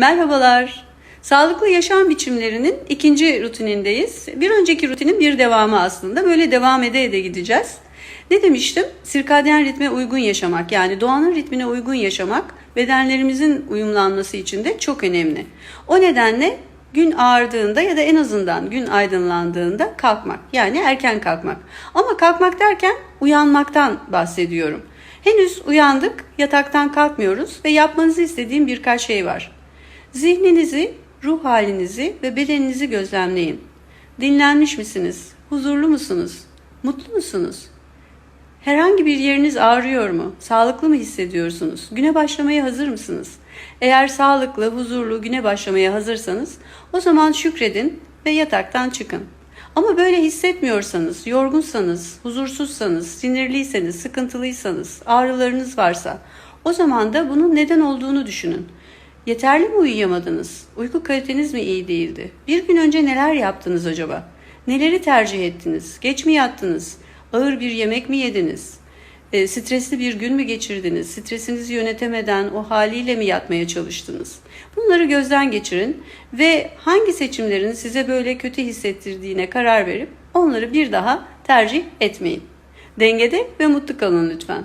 Merhabalar. Sağlıklı yaşam biçimlerinin ikinci rutinindeyiz. Bir önceki rutinin bir devamı aslında. Böyle devam ede ede gideceğiz. Ne demiştim? Sirkadyen ritme uygun yaşamak yani doğanın ritmine uygun yaşamak bedenlerimizin uyumlanması için de çok önemli. O nedenle gün ağardığında ya da en azından gün aydınlandığında kalkmak yani erken kalkmak. Ama kalkmak derken uyanmaktan bahsediyorum. Henüz uyandık, yataktan kalkmıyoruz ve yapmanızı istediğim birkaç şey var. Zihninizi, ruh halinizi ve bedeninizi gözlemleyin. Dinlenmiş misiniz? Huzurlu musunuz? Mutlu musunuz? Herhangi bir yeriniz ağrıyor mu? Sağlıklı mı hissediyorsunuz? Güne başlamaya hazır mısınız? Eğer sağlıklı, huzurlu güne başlamaya hazırsanız o zaman şükredin ve yataktan çıkın. Ama böyle hissetmiyorsanız, yorgunsanız, huzursuzsanız, sinirliyseniz, sıkıntılıysanız, ağrılarınız varsa o zaman da bunun neden olduğunu düşünün. Yeterli mi uyuyamadınız? Uyku kaliteniz mi iyi değildi? Bir gün önce neler yaptınız acaba? Neleri tercih ettiniz? Geç mi yattınız? Ağır bir yemek mi yediniz? E, stresli bir gün mü geçirdiniz? Stresinizi yönetemeden o haliyle mi yatmaya çalıştınız? Bunları gözden geçirin ve hangi seçimlerin size böyle kötü hissettirdiğine karar verip onları bir daha tercih etmeyin. Dengede ve mutlu kalın lütfen.